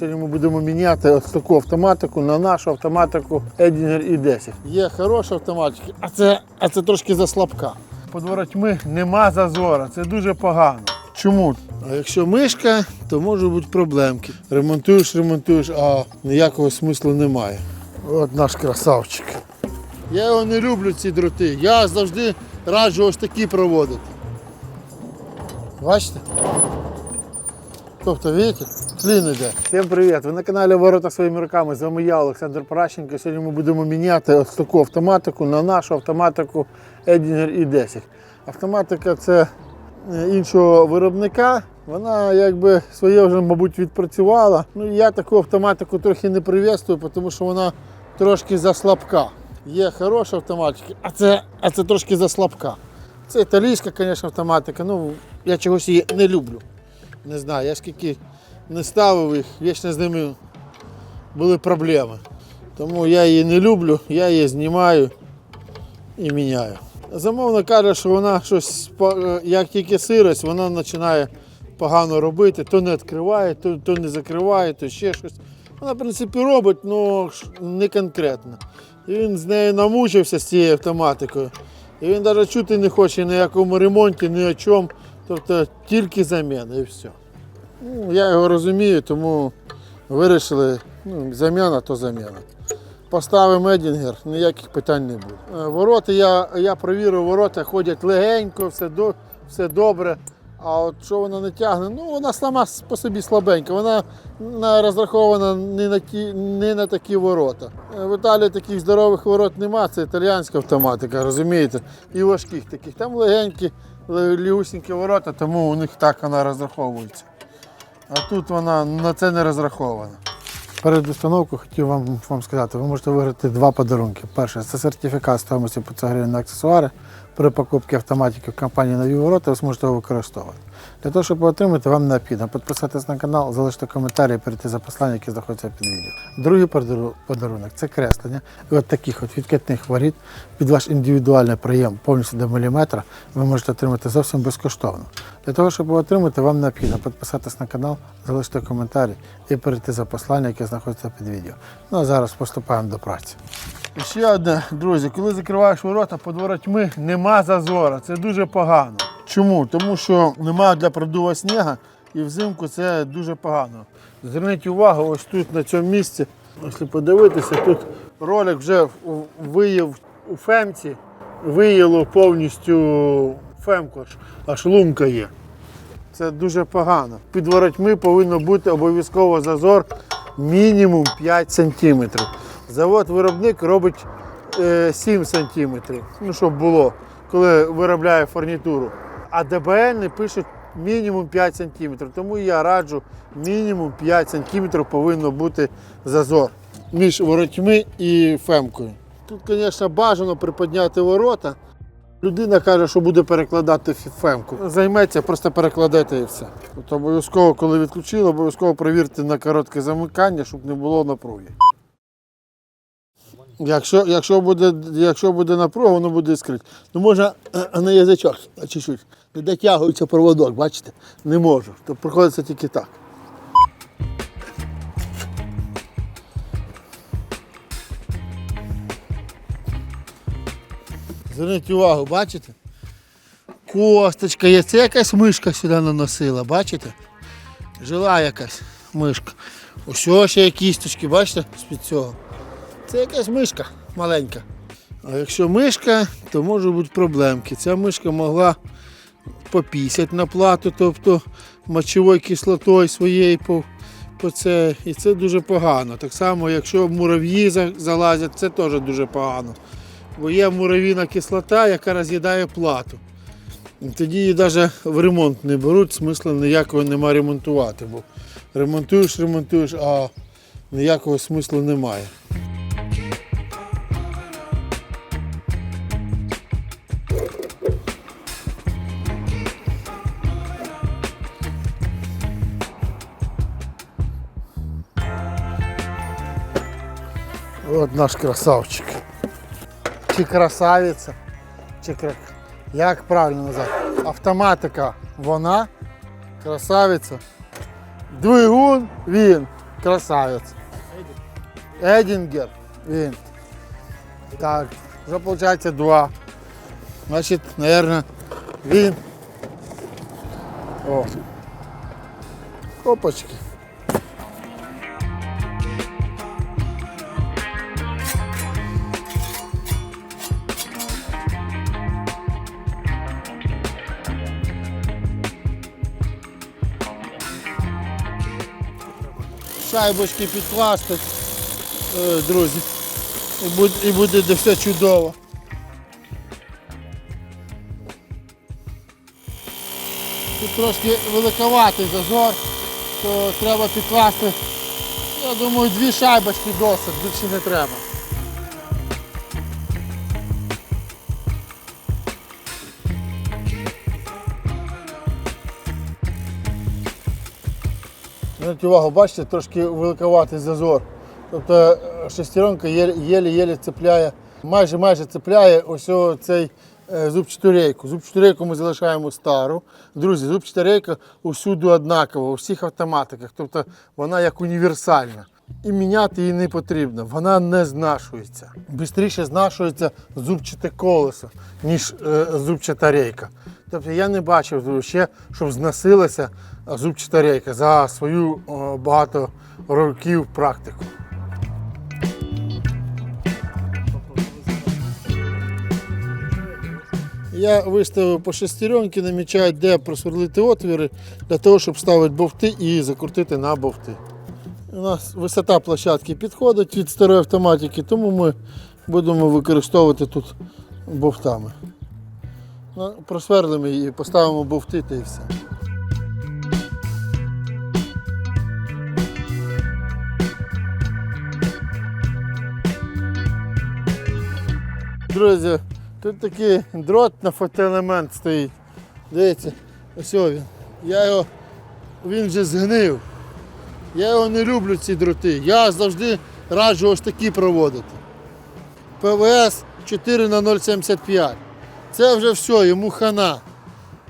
Сьогодні ми будемо міняти ось таку автоматику на нашу автоматику Edinger i10. Є хороші автоматики, а це, а це трошки заслабка. Под воротьми нема зазора, це дуже погано. Чому? А якщо мишка, то можуть бути проблемки. Ремонтуєш, ремонтуєш, а ніякого смислу немає. От наш красавчик. Я його не люблю, ці дроти. Я завжди раджу ось такі проводити. Бачите? Тобто, видите, клін іде. Всім привіт! Ви на каналі Ворота своїми руками. З вами я, Олександр Паращенко. Сьогодні ми будемо міняти ось таку автоматику на нашу автоматику Edinger i10. Автоматика це е, іншого виробника. Вона якби своє вже, мабуть, відпрацювала. Ну, я таку автоматику трохи не прив'язую, тому що вона трошки заслабка. Є хороші автоматики, а це, а це трошки заслабка. Це італійська, звісно, автоматика. Ну, я чогось її не люблю. Не знаю, я скільки не ставив їх, вічно з ними були проблеми. Тому я її не люблю, я її знімаю і міняю. Замовник каже, що вона щось, е, як тільки сирость, вона починає погано робити, то не відкриває, то, то не закриває, то ще щось. Вона, в принципі, робить, але не конкретно. І він з нею намучився з цією автоматикою. І він навіть чути не хоче ні якому ремонті, ні о чому. Тобто тільки заміна і все. Ну, я його розумію, тому вирішили, ну, заміна то заміна. Поставимо Едінгер, ніяких питань не буде. Е, Ворота, я, я провірив, ворота ходять легенько, все, до, все добре. А от що вона не тягне, ну вона сама по собі слабенька, вона на- розрахована не на, ті, не на такі ворота. Е, В Італії таких здорових ворот нема, це італіянська автоматика, розумієте? І важких таких. Там легенькі, ле- лігусінькі ворота, тому у них так вона розраховується. А тут вона на це не розрахована. Перед установкою хотів вам, вам сказати, ви можете виграти два подарунки. Перше це сертифікат стоїмості 500 гривень на аксесуари. При покупці автоматики в компанії Нові ворота ви зможете його використовувати. Для того, щоб отримати, вам необхідно підписатись на канал, залишити коментарі і перейти за послання, яке знаходиться під відео. Другий подарунок це креслення. І от таких от відкатних воріт під ваш індивідуальний прийом повністю до міліметра ви можете отримати зовсім безкоштовно. Для того, щоб отримати, вам необхідно підписатись на канал, залишити коментарі і перейти за послання, яке знаходиться під відео. Ну а зараз поступаємо до праці. Ще одне, друзі, коли закриваєш ворота під воротьми, нема зазора. Це дуже погано. Чому? Тому що немає для продува снігу і взимку це дуже погано. Зверніть увагу, ось тут на цьому місці, якщо подивитися, тут ролик вже виїв у фемці, виїло повністю фемку, аж- лунка є. Це дуже погано. Під воротьми повинно бути обов'язково зазор мінімум 5 см. Завод-виробник робить е, 7 см, ну, щоб було, коли виробляє фурнітуру. А ДБН пишуть мінімум 5 см. Тому я раджу мінімум 5 см повинно бути зазор між воротьми і фемкою. Тут, звісно, бажано приподняти ворота. Людина каже, що буде перекладати фемку. Займеться, просто перекладете і все. От обов'язково, коли відключили, обов'язково перевірте на коротке замикання, щоб не було напруги. Якщо, якщо, буде, якщо буде напруга, воно буде іскрити. Ну можна на язичок чуть-чуть. Не дотягується проводок, бачите? Не можу. То приходиться тільки так. Зверніть увагу, бачите? Косточка є. Це якась мишка сюди наносила, бачите? Жила якась мишка. Ось ще є кісточки, бачите, з-під цього. Це якась мишка маленька. А якщо мишка, то можуть бути проблемки. Ця мишка могла попісять на плату, тобто мочовою кислотою своєю по, по це. І це дуже погано. Так само, якщо мурав'ї залазять, це теж дуже погано. Бо є муравійна кислота, яка роз'їдає плату. І Тоді її навіть в ремонт не беруть, смисла ніякого нема ремонтувати. Бо ремонтуєш, ремонтуєш, а ніякого смислу немає. От наш красавчик. Чи красавиця, чи кра... як правильно назвати? Автоматика вона, красавиця. Двигун він. Красавець. Едінгер. Він. Так, вже виходить два. Значить, мабуть, він. О. Опачки. Шайбочки підкласти, е, друзі. І буде, все чудово. Тут трошки великоватий зазор, то треба підкласти, я думаю, дві шайбочки досить, більше не треба. Зверніть увагу, бачите, трошки великоватий зазор. Тобто е, шестеренка єлі-єлі цепляє, майже майже цепляє ось цей е, зубчату рейку. Зубчату рейку ми залишаємо стару. Друзі, зубчата рейка усюди однакова, у всіх автоматиках. Тобто вона як універсальна. І міняти її не потрібно, вона не знашується. Бистріше знашується зубчате колесо, ніж е, зубчата рейка. Тобто я не бачив ще, щоб зносилася зубчата рейка за свою багато років практику. Я виставив по шестеренки, намічаю, де просверлити отвіри для того, щоб ставити бовти і закрутити на бовти. У нас висота площадки підходить від старої автоматики, тому ми будемо використовувати тут бовтами. Ну, просверлимо її, поставимо бовти та і все. Друзі, тут такий дрот на фотоелемент стоїть. Дивіться, ось він. Я його, він вже згнив. Я його не люблю, ці дроти. Я завжди раджу ось такі проводити. ПВС 4 на 0,75. Це вже все, йому хана.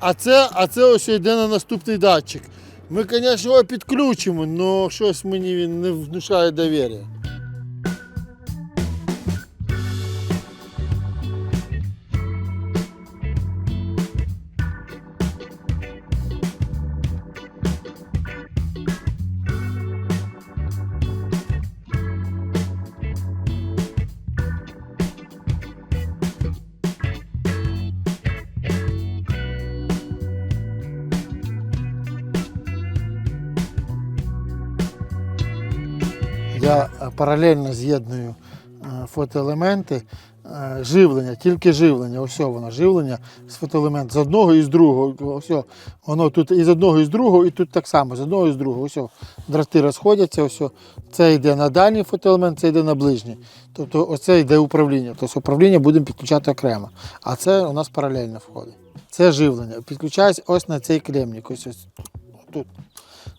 А це, а це ось йде на наступний датчик. Ми, звісно, його підключимо, але щось мені він не внушає довір'я. Я е, паралельно з'єдную е, фотоелементи, е, живлення, тільки живлення. Ось воно, живлення з фотоелемент з одного і з другого. Ось воно тут і з одного і з другого, і тут так само, з одного і з другого. Ось дроти розходяться. Ось це йде на дальній фотоелемент, це йде на ближній. Тобто оце йде управління. Тобто управління будемо підключати окремо. А це у нас паралельно входить. Це живлення. Підключається ось на цей клемник. Ось ось тут.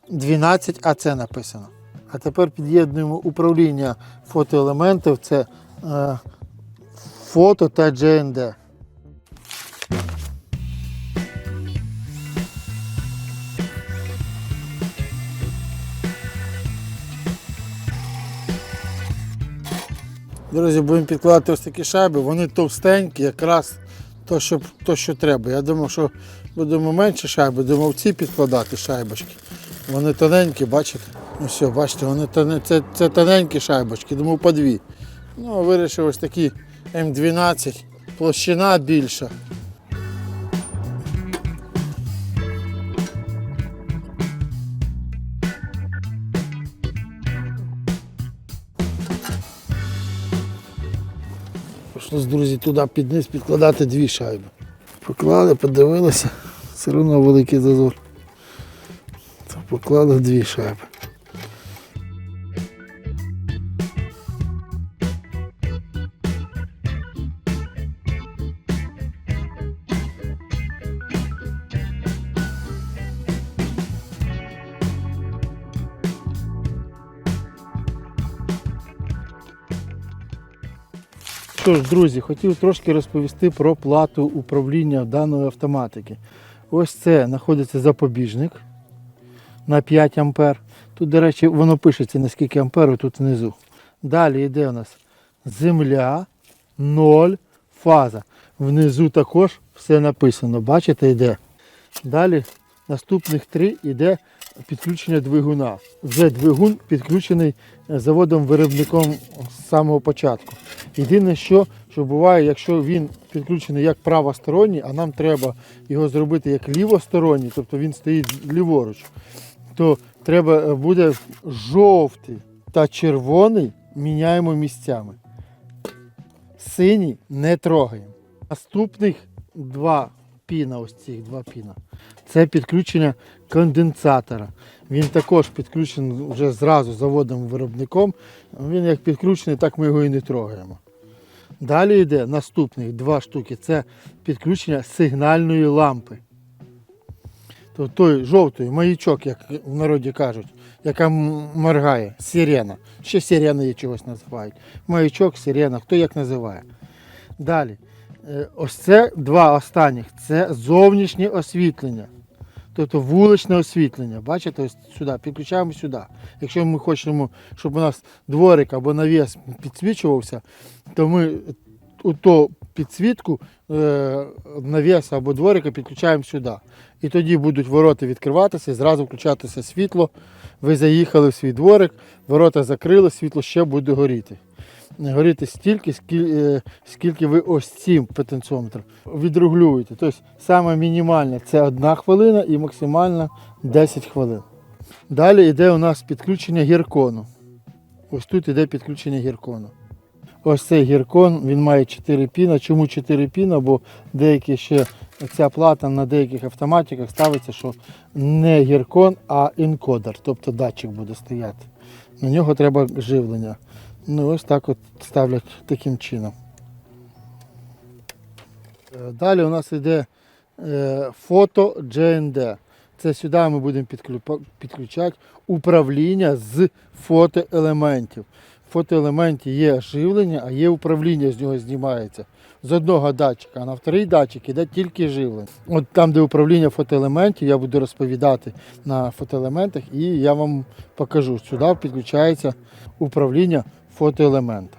12 АЦ написано. А тепер під'єднуємо управління фотоелементів. Це е, фото та GND. Друзі, будемо підкладати ось такі шайби, вони товстенькі, якраз то, що, то, що треба. Я думав, що будемо менше шайби, думав ці підкладати шайбочки. Вони тоненькі, бачите? Ну все, бачите, вони тоне- це, це тоненькі шайбочки, думав по дві. Ну, вирішив ось такі М12, площина більша. Прийшлось, друзі, туди під низ підкладати дві шайби. Поклали, подивилися, все одно великий зазор. Поклали дві шайби. Тож, друзі, хотів трошки розповісти про плату управління даної автоматики. Ось це знаходиться запобіжник на 5 ампер. Тут, до речі, воно пишеться, наскільки амперу тут внизу. Далі йде у нас земля, ноль, фаза. Внизу також все написано. Бачите, йде. Далі наступних три йде підключення двигуна. Вже двигун підключений е, заводом-виробником з самого початку. Єдине, що, що буває, якщо він підключений як правосторонній, а нам треба його зробити як лівосторонній, тобто він стоїть ліворуч, то треба е, буде жовтий та червоний міняємо місцями. Синій не трогаємо. Наступних два піна, ось цих два піна. Це підключення конденсатора. Він також підключений вже зразу заводом-виробником. Він як підключений, так ми його і не трогаємо. Далі йде наступних два штуки. Це підключення сигнальної лампи. То той жовтий маячок, як в народі кажуть, яка моргає, сирена. Ще сирена є чогось називають. Маячок, сирена, хто як називає. Далі. Е, Ось це два останніх це зовнішнє освітлення. Тобто вуличне освітлення. Бачите, ось сюди, підключаємо сюди. Якщо ми хочемо, щоб у нас дворик або навіс підсвічувався, то ми у ту підсвітку е, навіса або дворика підключаємо сюди. І тоді будуть ворота відкриватися зразу включатися світло. Ви заїхали в свій дворик, ворота закрили, світло ще буде горіти. Горіти стільки, скільки, е, ви ось цим потенціометром відрегулюєте. Тобто саме мінімальне це 1 хвилина і максимально 10 хвилин. Далі йде у нас підключення гіркону. Ось тут йде підключення гіркону. Ось цей гіркон, він має 4 піна. Чому 4 піна? Бо деякі ще ця плата на деяких автоматиках ставиться, що не гіркон, а інкодер, тобто датчик буде стояти. На нього треба живлення. Ну ось так от ставлять таким чином. Е, Далі у нас йде е, фото GND. Це сюди ми будемо підключати управління з фотоелементів. В фотоелементі є живлення, а є управління з нього знімається. З одного датчика, а на вторий датчик іде тільки живлення. От там, де управління фотоелементів, я буду розповідати на фотоелементах і я вам покажу. Сюди підключається управління фотоелемента.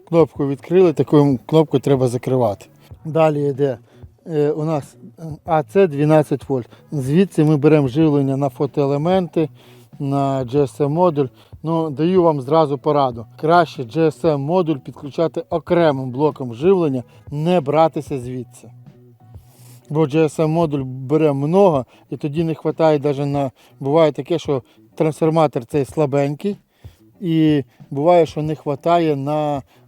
кнопку відкрили, такою кнопкою треба закривати. Далі йде е, у нас АЦ 12 вольт. Звідси ми беремо живлення на фотоелементи, на GSM модуль. Ну, даю вам зразу пораду. Краще GSM модуль підключати окремим блоком живлення, не братися звідси. Бо GSM модуль бере много і тоді не вистачає навіть на. Буває таке, що трансформатор цей слабенький. І буває, що не вистачає на, е,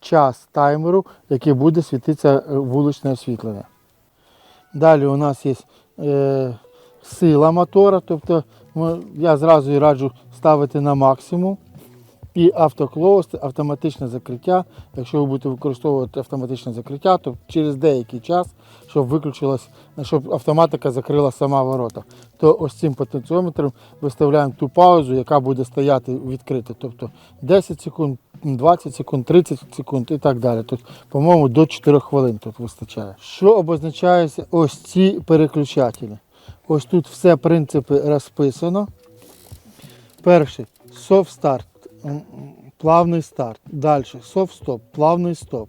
час таймеру, який буде світитися е, вуличне освітлення. Далі у нас є е, сила мотора, тобто я зразу і раджу ставити на максимум. І автоклоус, автоматичне закриття. Якщо ви будете використовувати автоматичне закриття, то через деякий час, щоб виключилось, щоб автоматика закрила сама ворота, то ось цим потенціометром виставляємо ту паузу, яка буде стояти відкрита. Тобто 10 секунд, 20 секунд, 30 секунд і так далі. Тут, по-моєму, до 4 хвилин тут вистачає. Що обозначаються ось ці переключателі? Ось тут все принципи розписано. Перший soft старт, плавний старт. Далі soft стоп, плавний стоп.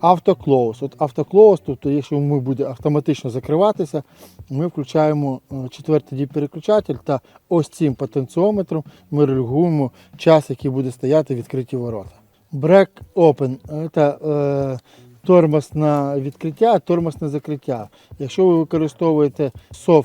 Автоклоуз. От автоклоуз, тобто, якщо ми буде автоматично закриватися, ми включаємо е, четвертий діп-переключатель та ось цим потенціометром ми регулюємо час, який буде стояти відкриті ворота. Break open це е, тормоз на відкриття, тормоз на закриття. Якщо ви використовуєте soft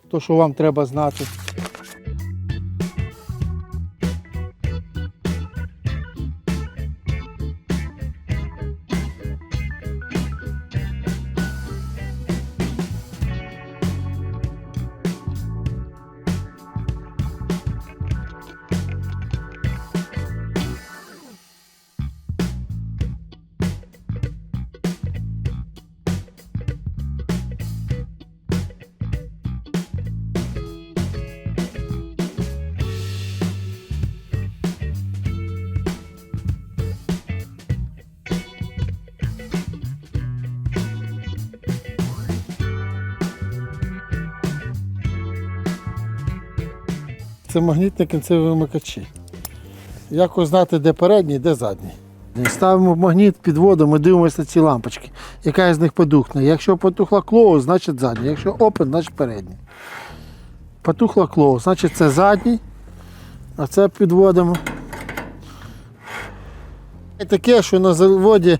то, що вам треба знати. Це магнітні кінцеві вимикачі. Як узнати, де передній, де задній? Ставимо магніт, підводимо і дивимося на ці лампочки. Яка з них потухне. Якщо потухла клоу, значить задній. Якщо open, значить передній. Потухла клоу, значить це задній. А це підводимо. Таке, що на заводі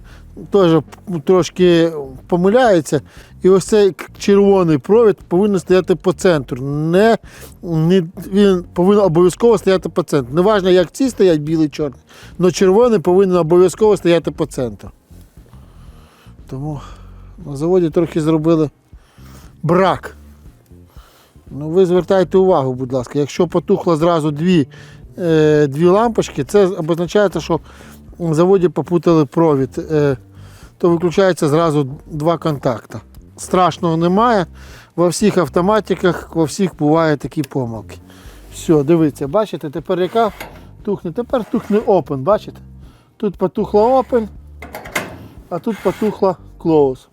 теж трошки помиляється. І ось цей червоний провід повинен стояти по центру. Не, не, він повинен обов'язково стояти по центру. Неважно, як ці стоять білий чорний, але червоний повинен обов'язково стояти по центру. Тому на заводі трохи зробили брак. Ну, ви звертайте увагу, будь ласка, якщо потухло зразу дві, е, дві лампочки, це означає, що в заводі попутали провід, е, то виключається зразу два контакти. Страшного немає. Во всіх автоматиках, во всіх бувають такі помилки. Все, дивіться, бачите, тепер яка тухне? Тепер тухне open, бачите? Тут потухла open, а тут потухла close.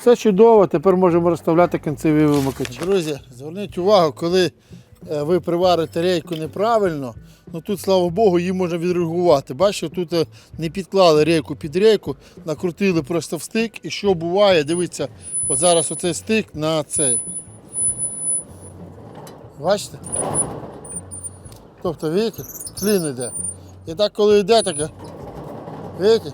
Все чудово, тепер можемо розставляти кінцеві вимикачі. Друзі, зверніть увагу, коли ви приварите рейку неправильно, ну тут, слава Богу, її можна відреагувати. Бачите, тут е, не підклали рейку під рейку, накрутили просто в стик. І що буває, дивіться, от зараз оцей стик на цей. Бачите? Тобто, бачите, клін йде. І так, коли йде таке, бачите?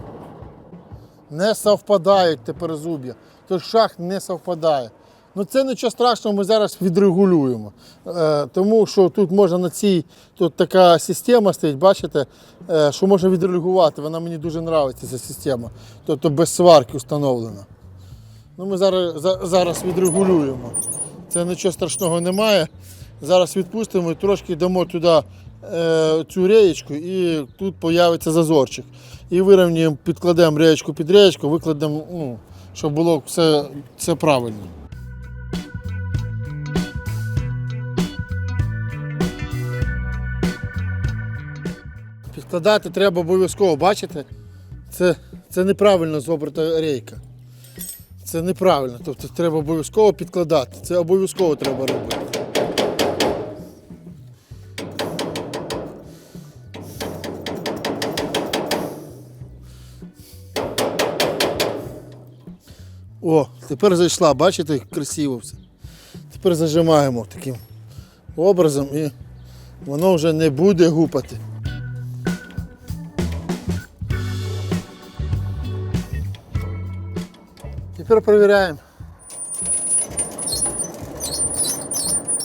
не совпадають тепер зуб'я. Тож шах не совпадає. Ну це нічого страшного, ми зараз відрегулюємо. Е, тому що тут можна на цій, тут така система стоїть, бачите, е, що можна відрегулювати. Вона мені дуже подобається, ця система. Тобто без сварки встановлена. Ну, ми зараз, за- зараз відрегулюємо. Це нічого страшного немає. Зараз відпустимо і трошки дамо туди е, цю реєчку і тут з'явиться зазорчик. І вирівнюємо, підкладемо реєчку під реєчку, викладемо, ну, щоб було все, все правильно. Підкладати треба обов'язково, бачите? Це, це неправильно зобрата рейка. Це неправильно. Тобто треба обов'язково підкладати. Це обов'язково треба робити. О, тепер зайшла, бачите, красиво все. Тепер зажимаємо таким образом і воно вже не буде гупати. Тепер перевіряємо.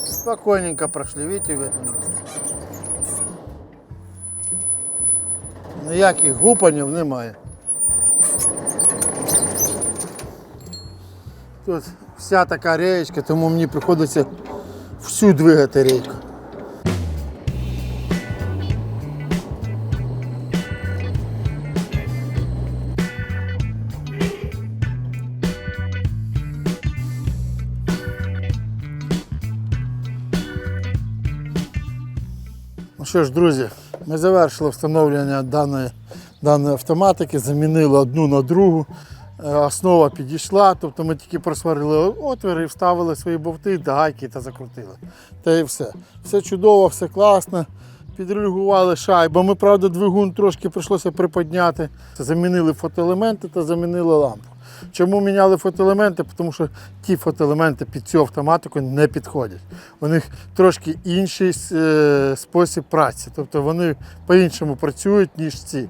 Спокойненько прошли, видите, в этом месте. Ніяких гупанів немає. Тут вся така реєчка, тому мені приходиться всю двигати рейку. Що ж, друзі, ми завершили встановлення даної, даної автоматики, замінили одну на другу. Е, Основа підійшла, тобто ми тільки просварили отвір і вставили свої бовти, гайки та закрутили. Та і все. Все чудово, все класно. Підрегулювали шайбу. Ми, правда, двигун трошки прийшлося приподняти. Замінили фотоелементи та замінили лампу. Чому міняли фотоелементи? Тому що ті фотоелементи під цю автоматику не підходять. У них трошки інший е, спосіб праці. Тобто вони по-іншому працюють, ніж ці.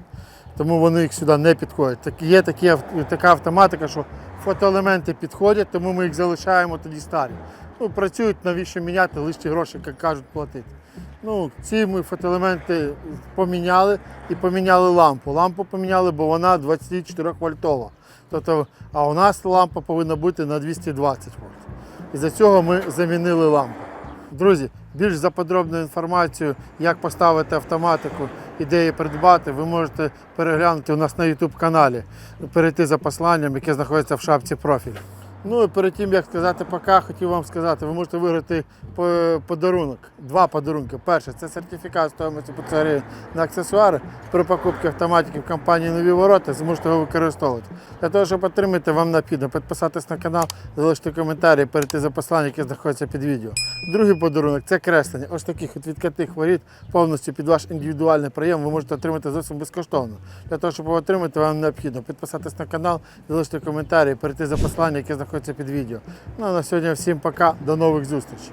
Тому вони їх сюди не підходять. Так, є такі, така автоматика, що фотоелементи підходять, тому ми їх залишаємо тоді старі. Ну, працюють, навіщо міняти, лишні гроші, як кажуть, платити. Ну, ці ми фотоелементи поміняли і поміняли лампу. Лампу поміняли, бо вона 24 вольтова. Тобто, а у нас лампа повинна бути на 220 вольт. І за цього ми замінили лампу. Друзі, більш за подробну інформацію, як поставити автоматику і де її придбати, ви можете переглянути у нас на YouTube каналі, перейти за посиланням, яке знаходиться в шапці профілю. Ну і перед тим, як сказати пока, хотів вам сказати, ви можете виграти подарунок, два подарунки. Перше це сертифікат стоїмості 500 на аксесуари при покупці автоматики в компанії Нові ворота, зможете його використовувати. Для того, щоб отримати, вам необхідно підписатись на канал, залишити коментарі, перейти за посиланням, яке знаходиться під відео. Другий подарунок це креслення. Ось таких от відкатих воріт повністю під ваш індивідуальний прийом ви можете отримати зовсім безкоштовно. Для того, щоб його отримати, вам необхідно підписатись на канал, залишити коментарі, перейти за посиланням, яке знаходиться під відео. Ну а на сьогодні всім пока, до нових зустрічей.